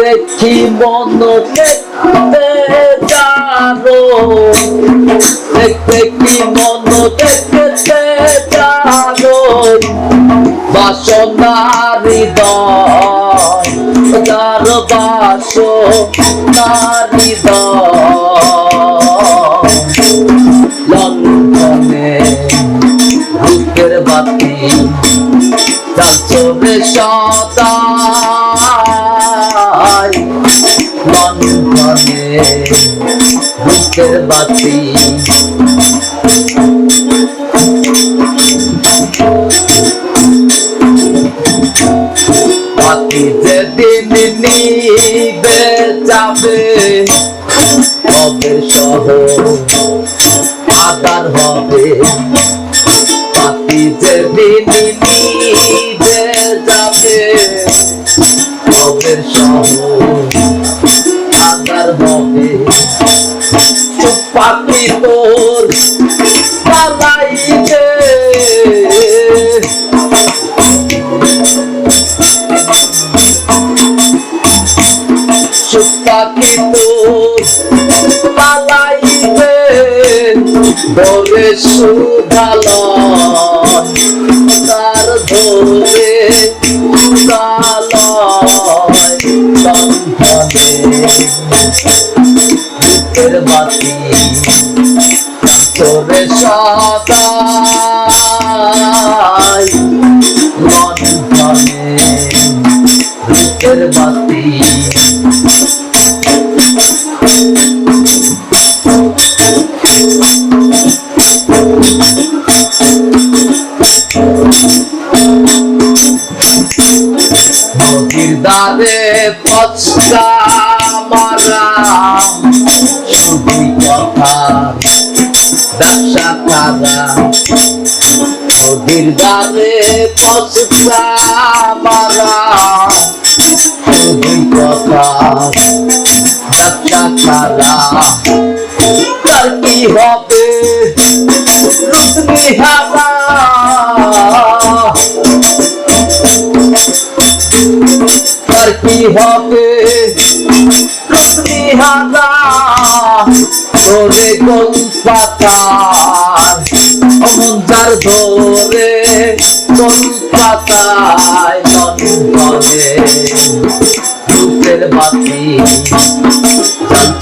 দেখি মন দেখতে জানো দেখি মন দেখতে জানো বাসনার তার বাস নারী লন্ডনে বুকের বাতি চলে সদাই বুকের বাতি। বাতি যেদিন নিবে যাবে কবে সহ আদার হবে। পাতি যেদিন নিবে যাবে কবে সহ পাতি তোর পালাইবে পাখি তোর পালাইবে বলে সুধাল তার ধরে বুকের তোরে মন লন্ডনে বুকের বাতি কারা নদীর দ্বারে পচকা মারা শুধু কথা ব্যবসা কারা তার কি হবে রুদ্রি হারা তার কি হবে ধরে গোল পাতায় যার ধরে গোল পাতায় লন্ডনে রূপের বাতি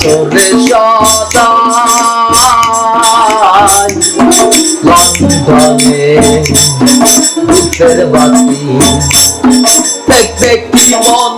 চলে সদায় লন্ডনে রূপের বাতি দেখতে কি মন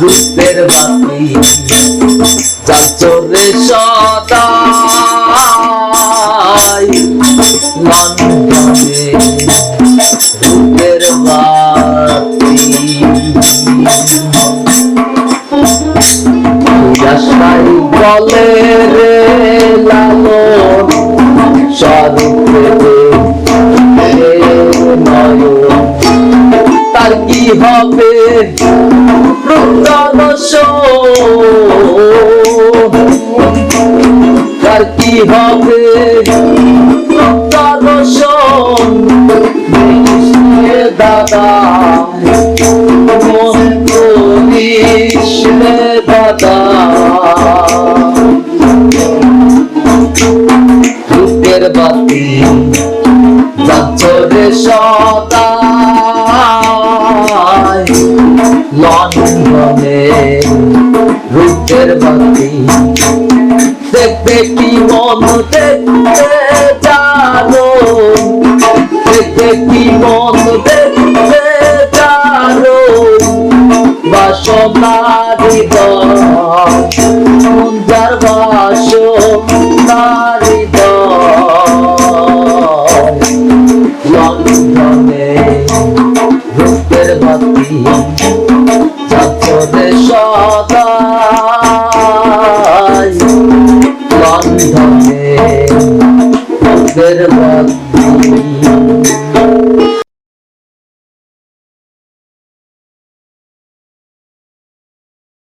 রূপের বাতি। যা চলে সদাই লন্ডনে রূপের বাতি। আশাই বলে রে নয় তার কি হবে? তার কি হবে? দাদা মন করিস দাদা রূপের বাতি যাচ্ছে সদাই জলে রূপের বাতি। দেখতে কি মন দেখতে জানো? দেখতে কি মন দেখতে জানো? বাসনারি দন্দার বাসনারি দন্দনে রূপের বাতি। Sarva Bhumi